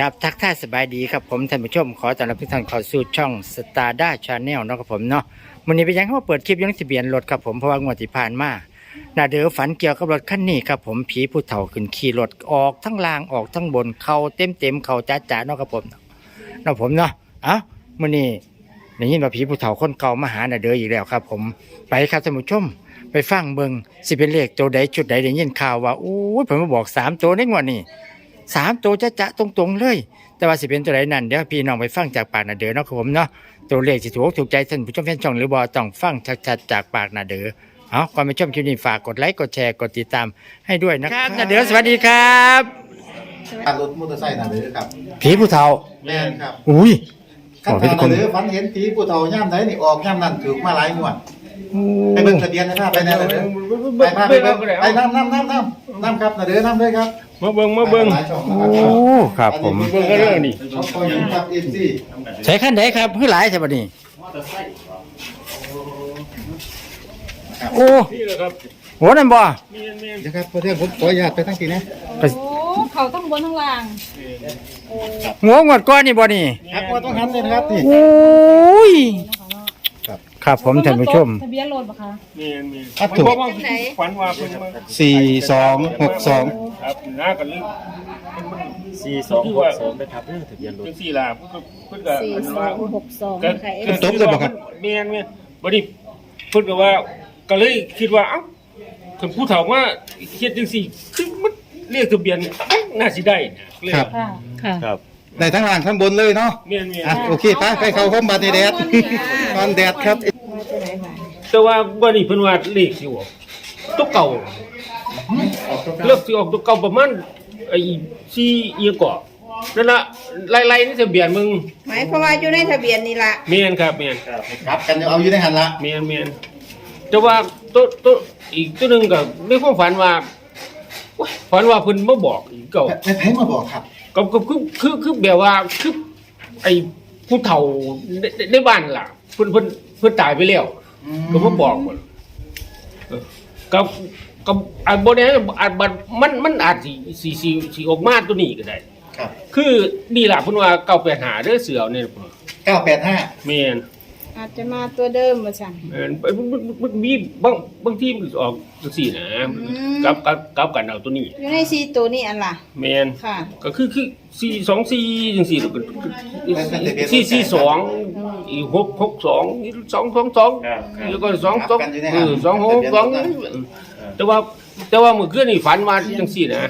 กับทักทายสบายดีครับผมท่านผู้ชมขอต้อนรับทุกท่านเข้าสู่ช่องสตาร์ด้าชาแนลนาะครับผมเนาะวันนี้เป็นยังเขามาเปิดคลิปยังทะเบียนรถครับผมเพราะว่างวดที่ผ่านมาหน่าเดือฝันเกี่ยวกับรถคันนี้ครับผมผีผู้เฒ่าขึ้นขี่รถออกทั้งล่างออกทั้งบนเข้าเต็มเต็มๆเข้าจ้าจ้าๆเนาะครับผมเนาะผมเนาะเอ้าวันนี้ได้ยินว่าผีผู้เฒ่าคนเก่ามาหาน่าเดืออีกแล้วครับ ผมไปครับท่านผู้ชม ไปฟังเบิงสิเป็นเลขตัวใดชุดใดได้ยินข่าวว่าโอ้ยผมมาบอกสามตัวในงวดนี้ สามตัวจะจะตรงๆเลย แต่ว่าสิเป็นตัวไหนนั่นเดี๋ยวพี่น้องไปฟังจากปากนาเดือเนาะครับผมเนาะตัวเลขสิถูกถูกใจท่านผู้ชมแฟนช่องหรือบอต้องฟังชัดๆจากปากนาเดือเอาก่อนไปชมคลิปนี้ฝากกดไลค์กดแชร์กดติดตามให้ด้วยนะครับนาเดือสวัสดีครับขับรถมอเตอร์ไซค์น่ะเลยครับผีผู้เฒ่าแม่นครับอุ้ยขับเป็นผ่านคนน่ะเลยฝันเห็นผีผู้เฒ่าย่ามไหนนี่ออกย่ามนั่นถูกมาหลายงวดไปเบิ่งทะเบียนนะครับไปแน่เลยเด้อไปมาไปเบิ่งไปน้ำน้ำน้ำน้ำน้ำครับน่ะเด้อน้ำเลยครับ มาเบิ่งมาเบิ่งหลายช่องนะโอ้ครับครับผมเบิ่งกันเรื่องนี่ช่องก็ยิงครับเอฟซีใช้ขั้นไหนครับเพื่อหลายใช่ปะนี่โอ้นี่แหละครับโหนั่นบ่เมียนเมียนเดี๋ยวครับเพื่อนผมขออนุญาตไปทั้งทีนะไปโอ้เขาทั้งบนทั้งล่างหัวงวดก้อนนี่บ่นี่ครับว่าต้องหันเลยนะครับนี่โอ้ย ครับครับผมท่านผู้ชม ทะเบียนรถปะคะเมียนเมียนครับถูก เพราะว่าฝันว่าเพิ่นมาสี่สองหกสองครับหน้ากันลึกสี่สองหกสองนะครับเรื่องทะเบียนรถจังซี่ล่ะเพิ่นก็เพิ่นก็สี่อันสอว่างหกสองก็ค่ะก็คิดว่าเมียนเมียนบัดนี้เพิ่นก็ว่าก็เลยคิดว่าเอ้าคันผู้เฒ่าว่าเฮ็ดจังซี่คือมันเรียกทะเบียนน่าสิได้นะเลยครับ ค่ะ ค่ะ ครับในทั้งล่างข้างบนเลยเนาะเมียนเมียน อะโอเคไปไปเข้าห้องบาดในแดดตอนแดดครับ แต่ว่าวันนี้เพิ่นว่าเลขสิออกตัวเก่าเลิกสิออกตัวเก่าประมาณไอ้สี่เอียงเกาะนั่นละไล่ๆนี่ทะเบียนมึงหมายความว่าอยู่ในทะเบียนนี่ละเมียนครับเมียนครับกันเอาอยู่ในหันละเมียนเมียนแต่ว่าตัวตัวอีกตัวหนึงก็ในความฝันว่าโอ๊ยฝันว่าเพิ่นมาบอกอีกเก่าไม่แพ้มาบอกครับก็ก็คือคือคือแบบว่าคือไอ้ผู้เฒ่าในในบ้านล่ะเพิ่นเพิ่นเพิ่นตายไปแล้ว ก็มาบอกหมดเออกับกับอันบนนี้อันบัดมันมันอาจสิสิสิสิออกมาตัวนี้ก็ได้ ครับ คือนี่ล่ะเพิ่นว่าเก่าไปหาเด้อเสือเนี่ยพุ่นเก้าแปดห้าแม่นอาจจะมาตัวเดิมมาสั่งแม่นมันมันมันมีบางบางทีมันออกจังซี่นะกับกับกับกันเอาตัวนี้ อยู่ในซีตัวนี้อันล่ะแม่นค่ะ ก็คือคือ4 2 4จังซี่แล้ วก็4 4 2อีก6 6 2อีก2 2 2แล้วก็2 2เออ2 6 2แต่ว่าแต่ว่าเมื่อคืนนี่ฝันว่าจังซี่นะ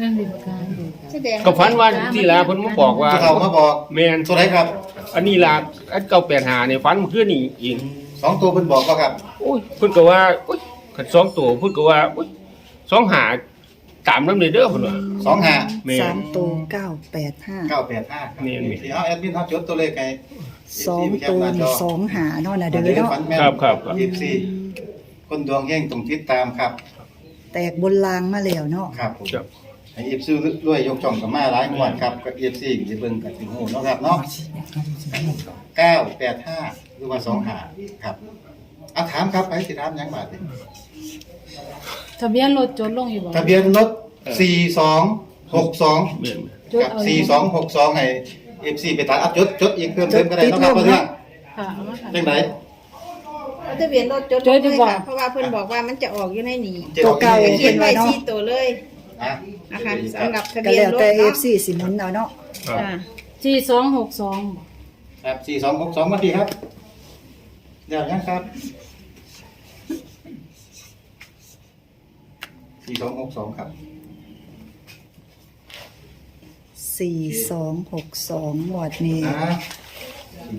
นั่นมีประการแสดงก็ฝันว่าที่แล้วเพิ่นมาบอกว่าผู้เฒ่ามาบอกแม่นตัวไหนครับอันนี้ล่ะอันเก่าแปดหาเนี่ยฝันเมื่อคืนนี่เองสองตัวเพิ่นบอกก็ครับโอ้ยเพิ่นก็ว่าโอ้ยขันสองตัวเพิ่นก็ว่าโอ้ยสองหาตามนำเลยเด้อเพิ่นว่าสองห้าแม่สานมตัวเก้าแปดห้า เก้าแปดห้าครับนี่นี่ เดี๋ยวแอดมินเขาจดตัวเลขไง สองตัวนี่สองหาเนาะนะเด้อเนาะครับครับครับ ยี่สิบสี่คนดวงเฮงต้องติดตามครับ แตกบนรางมาแล้วเนาะครับผมครับ ให้เอฟซีด้วยยกช่องกับมาหลายงวดครับกับเอฟซีจะเบิ่งกับถึงหูเนาะครับเนาะเก้าแปดห้าหรือว่าสองห้าครับเอาถามครับไปสิถามหยังบาดนี่ทะเบียนรถจดลงอยู่บ่ ทะเบียนรถสี่สองหกสองแม่นจดกับเอาสี่สองหกสองให้ เอฟซีไปตัดอัพจดจดอีกเพิ่มเติมก็ได้เนาะครับเพื่อนค่ะเอามาค่ะเป็นไหนเอาทะเบียนรถจดจดดีเลยกว่าค่ะเพราะว่าเพิ่นบอกว่ามันจะออกอยู่ในนี้จ็ดออที่เขียนไว้ซีตัวเลยอะนะคะสำหรับทะก็เบียนแล้วรถแต่เอเนาะฟซีสิหมุนเอาเนาะครับค่ะสี่สองหกสองครับสี่สองหกสองมาดีครับเดี๋ยวยังครับสี่สองหกสองครับ สี่สองหกสองหวดนี้อ่า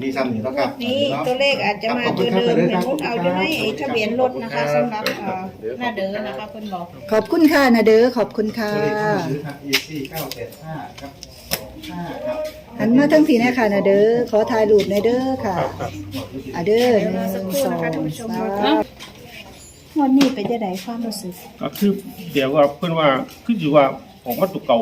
มีซ้ำนี่แล้วครับนี่ตัวเลขอาจจะมาตัวเดิมเห็นมุกเอาอยู่ในไอ้ทะเบียนรถนะคะสำหรับเอ่อหน้าเดินนะคะเพิ่นบอก ขอบคุณค่ะนะเด้อขอบคุณค่ะ ตัวเลขที่ซื้อครับ EC เก้าแปดห้าครับสองห้าครับหันมาทั้งทีนะคะนะเด้อขอถ่ายรูปในอยเด้อค่ะอะเด้อหนึ่งสองสามวันนี้เป็นจะได้ความรู้สึก ก็คือเดี๋ยวว่าเพิ่นว่าคือสิว่า ออกมาตัวเก่า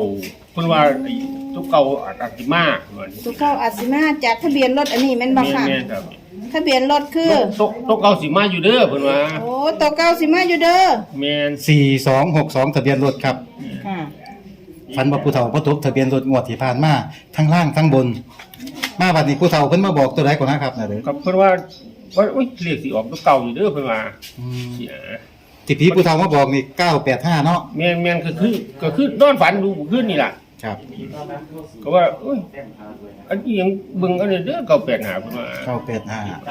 เพิ่นว่าไอ้ตัวเก่าอาจอาจสิมากเหมือนตัวเก้าอาจสิมาจากทะเบียนรถอันนี้แม่นบ่แม่นค่ะ แม่นครับทะเบียนรถคือตัวตัวเก่าสิมาอยู่เด้อเพิ่นว่าโอ้ตัวเก้าสิมาอยู่เด้อแม่นสี่สองหกสองทะเบียนรถครับ ค่ะฝันว่าผู้เฒ่าบ่ตบทะเบียนรถงวดที่ผ่านมาทั้งล่างทั้งบน มาบัดนี้ผู้เฒ่าเพิ่นมาบอกตัวใดก่อนนะครับน่ะเด้อก็เพิ่นว่าว่าอุ้ยเรียกสิออกตัวเก่าอยู่เด้อเพิ่นว่าอืมเสีย ที่ผีผู้เฒ่ามาบอกนี่985เนาะแม่นแม่นก็คือก็คือนอนฝันดูคืนนี่ล่ะครับก็ว่าอุ้ยอันนี้ยังเบิ่งอันนี้เด้อเก่าแปดหาเพิ่นว่า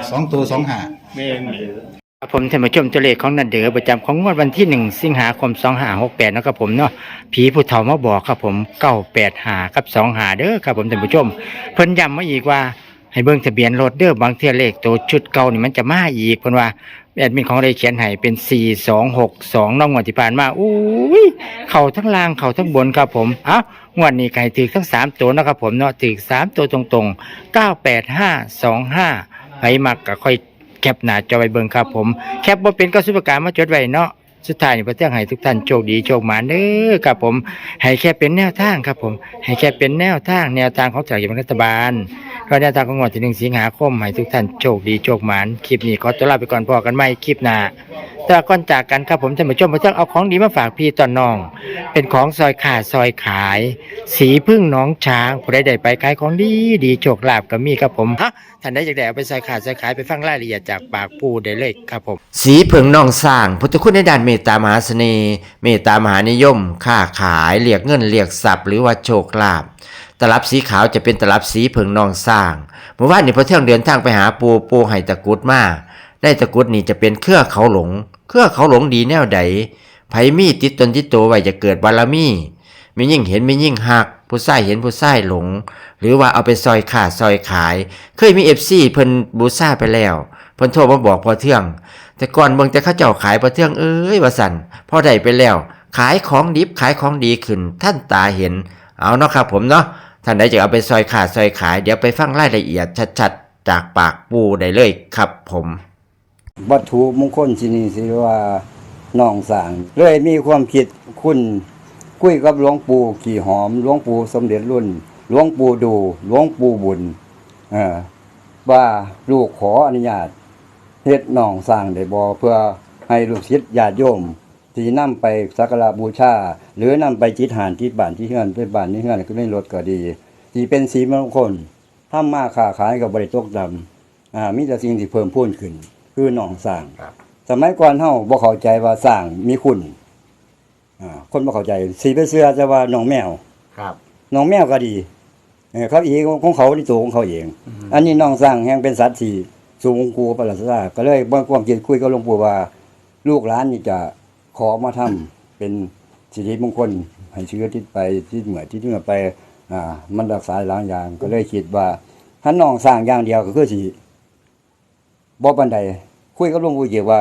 985สองตัวสองหาแม่นแม่น ครับผมท่านผู้ชมตัวเลขของนันเดอประจำของงวดวันที่1สิงหาคม2568นะครับผมเนาะผีผู้เฒ่ามาบอกครับผม985หากับ2หาเด้อครับผมท่านผู้ชม เพิ่นย้ำมาอีกว่า ให้เบิ่งทะเบียนรถเด้อบางเทื่อเลขตัวชุดเก่านี่มันจะมาอีกเพิ่นว่า แอดมินของได้เขียนให้เป็น4262น้องงวดที่ผ่านมาอุ้ยเข่าทั้งล่างเข่าทั้งบนครับผมเอ้างวดนี้ก็ให้ถึกทั้งสามตัวนะครับผมเนาะถือสามตัวตรงๆ98525ไปมักก็ค่อยแคปหน้าจอไปเบิ่งครับผม แคปบ่เป็นก็สุปการมาจดไว้เนาะ สุดท้ายนี่พระเจ้าให้ทุกท่านโชคดีโชคหมาเด้อครับผมให้แค่เป็นแนวทางครับผมให้แค่เป็นแนวทางแนวทางของจากรัฐบาลก็แนวทางของงวดที่หนึ่งสิงหาคมให้ทุกท่านโชคดีโชคหมานคลิปนี้ขอตัวลาไปก่อนพอกันใหม่คลิปหน้า แต่ก่อนจากกันครับผมท่านผู้ชมพระเจ้าเอาของดีมาฝากพี่ตอนน้อง เป็นของซอยขาดซอยขาย สีพึ่งน้องช้างผู้ใดได้ไปขายของดีดีโชคลาภก็มีครับผมฮะท่านใดอยากได้เอาไปใส่ขาดใส่ขายไปฟังรายละเอียดจากปากปูได้เลยครับผม สีเผิงนองสร้างพุทธคุณในด้านเมตตามหาเสน่ห์เมตตามหานิยม ค้าขายเรียกเงินเรียกทรัพย์หรือว่าโชคลาภตลับสีขาวจะเป็นตลับสีเผิงนองสร้างเมื่อวานนี้พอเที่ยงเดินทางไปหาปูปูไห้ตะกุดมา ได้ตะกุดนี่จะเป็นเครือเขาหลง เครือเขาหลงดีแนวใดไผมีติดตนติดตัวไว้จะเกิดบารมีมียิ่งเห็นมียิ่งหัก ผู้ใส่เห็นผู้ใส่หลง หรือว่าเอาไปซอยขาดซอยขาย เคยมีเอฟซีเพิ่นบูซ่าไปแล้วเพิ่นโทรมาบอกพอเที่ยงแต่ก่อนเบิ่งแต่เข้าเจ้าขายพอเที่ยงเอ้ยว่าสั่นพอได้ไปแล้ว ขายของดิบขายของดีขึ้น ท่านตาเห็น เอาเนาะครับผมเนาะท่านใดจะเอาไปซอยขาดซอยขาย เดี๋ยวไปฟังรายละเอียดชัดๆ จากปากปูได้เลยครับผม วัตถุมงคลที่นี่สิว่าน้องสางเลยมีความคิดคุณคุยกับหลวงปู่ขี่หอมหลวงปู่สมเด็จรุ่นหลวงปู่ดูหลวงปู่บุญว่าลูกขออนุญาตเฮ็ดน้องสร้างได้บ่เพื่อให้ลูกศิษย์ญาติโยมที่นำไปสักการะบูชาหรือนำไปจิตหานที่บ้านที่เฮือนไปบ้านที่เฮือนก็ไม่ลดก็ดีที่เป็นสีมงคลทำมาค้าขายกับบริตกดำอ่ามีแต่สิ่งที่เพิ่มพูนขึ้น คือหนองสร้างสมัยก่อนเฮาบ่เข้าใจว่าสร้างมีคุณอ่าคนบ่เข้าใจสีไปเสื้อจะว่าหนองแมวครับ หนองแมวก็ดีเออเขาเองของเขาในตัวของเขาเองอันนี้หนองสร้างแห่งเป็นสัตว์ที่สูงกูประหลาดซาก็เลยบ่ความคิดคุยกับหลวงปู่ว่า ลูกหลานนี่จะขอมาทำเป็นสิริมงคลให้เชื้อทิศไปที่เหมือที่เหนือไป อ่า มันรักษาหลายอย่างก็เลยคิดว่าถ้าน้องสร้างอย่างเดียวก็คือสิ บ่ปานใดคุยกับหลวงปู่เกี่ยวว่า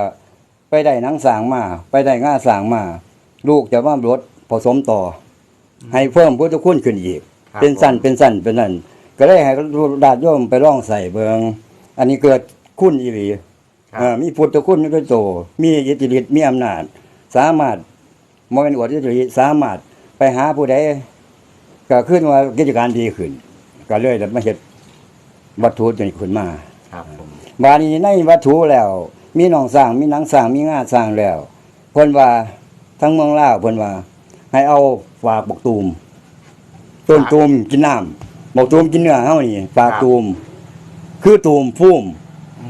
ไปได้หนังสร้างมา ไปได้ง่าสร้างมา ลูกจะมาลดผสมต่อ ให้เพิ่มพุทธคุณขึ้นอีกเป็นสั้นเป็นสั้นเป็นนั่นก็เลยให้ดาดโยมไปลองใส่เบิงอันนี้เกิดคุณอีหลีเอ่อมีพุทธคุณด้วยโต มีอิทธิฤทธิ์มีอำนาจ สามารถมเป็นอวดอิทธิฤทธิ์สามารถไปหาผู้ใดก็ขึ้นว่ากิจการดีขึ้น ก็เลยมาเฮ็ดวัตถุตัวนี้ขึ้นมา ครับผม บาดนี้ในวัตถุแล้ว มีหนองสร้างมีหนังสร้างมีงาสร้างแล้วเพิ่นว่าทั้งเมืองลาวเพิ่นว่า ให้เอาฝากบกตูมต้นตูมกินน้ำบกตูมกินเนื้อเฮานี่ฝากตูม คือตูมฟุ้ม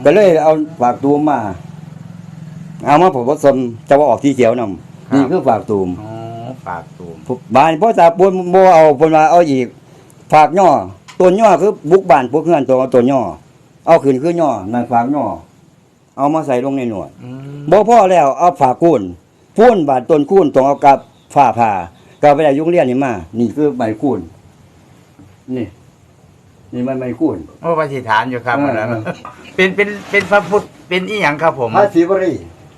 ก็เลยเอาฝากตูมมา เอามาผสมจะว่าออกที่เขียวนํนี่คือฝากตูมอ๋อฝากตูมบ้านพ่อตาปูนบ่เอาเพิ่นว่าเอาอีกฝากย่อต้นย่อคือบุกบ้านพวกเฮือนตัวต้นย่อ เอาขึ้นคือย่อนั่นฝากย่อเอามาใส่ลงในหนวดบ่พอแล้วเอาฝากคูนพูนบาดต้นคูนต้องเอากับฝ้าผ่าก็ไปได้ยุงเรียนนี่มา นี่คือใบคูนนี่ นี่มันใบคูนโอ้ปฏิฐานอยู่ครับเออวันนั้นเป็นเป็นเป็นพระพุทธเป็นอีหยังครับผมพระศิวรี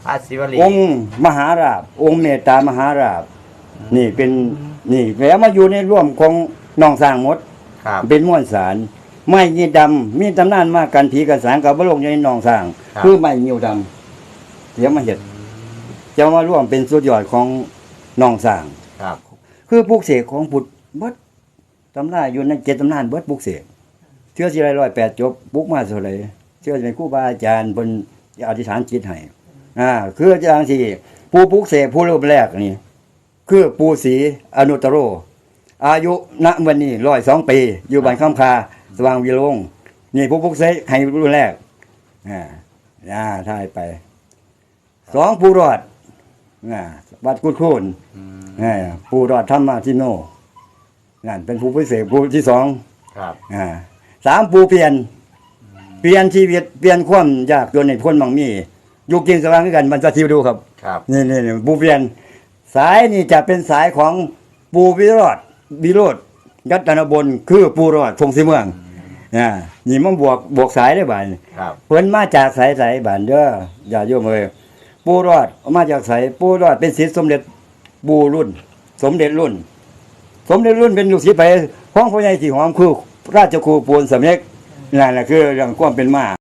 พระศิวลีองค์มหาราบ องค์เมตตามหาราบ นี่เป็นนี่แล้วมาอยู่ในร่วมของน้องสร้างหมดครับเป็นม้วนสาร ไม้ยีดำมีตำนานมากกันผีกันสางกับบลงอยู่ในหนองสร้าง ครับ คือไม้ยิวดำเดี๋ยวมาเห็ดจะมาร่วมเป็นสุดยอดของหนองสร้าง ครับ คือปลูกเสกของพุทธเบิดตำนานอยู่ในเจ็ดตำนานเบิดปลูกเสกเชื่อสิไรร้อยแปดจบปลูกมาเท่าไหรเชื่อเป็นครูบาอาจารย์บนอธิษฐานจิตให้อ่าคืออาจารย์ที่ผู้ปลูกเสกผู้รูปแรกนี่ คือปูศรีอนุตตโร อายุณวันนี้ร้อยสองปี อยู่บ้านข้ามคา สว่างวิโรงนี่ผู้พุกเซให้รุ่นแรกอ่าอ่าถ่ายไป สองผู้รอดอ่าวัดกุดคูนอ่าผู้รอดธรรมาทิโนนั่นเป็นผู้พิเศษผู้ที่สองครับอ่าสามผู้เปลี่ยน เปลี่ยนชีวิตเปลี่ยนความยากจนในพ้นบางมีอยู่กินสว่างด้วยกันมันจะทิวดูครับครับนี่นี่นี่ปูเปลี่ยน สายนี่จะเป็นสายของปูวิโรดวิโรดยัตนบนคือปูรอดพงศิเมือง อ่านี่มันบวกบวกสายได้บ่ายครับ เพิ่นมาจากสายสายบานเด้ออย่าโยมเอ้ยปูรอดมาจากสายปูรอดเป็นศิษย์สมเด็จปูรุ่น สมเด็จรุ่น สมเด็จรุ่นเป็นลูกศิษย์ไปห้องพ่อใหญ่ที่หอมคือราชครูปูนสำเร็จนั่นแหละคือเรื่องความเป็นมา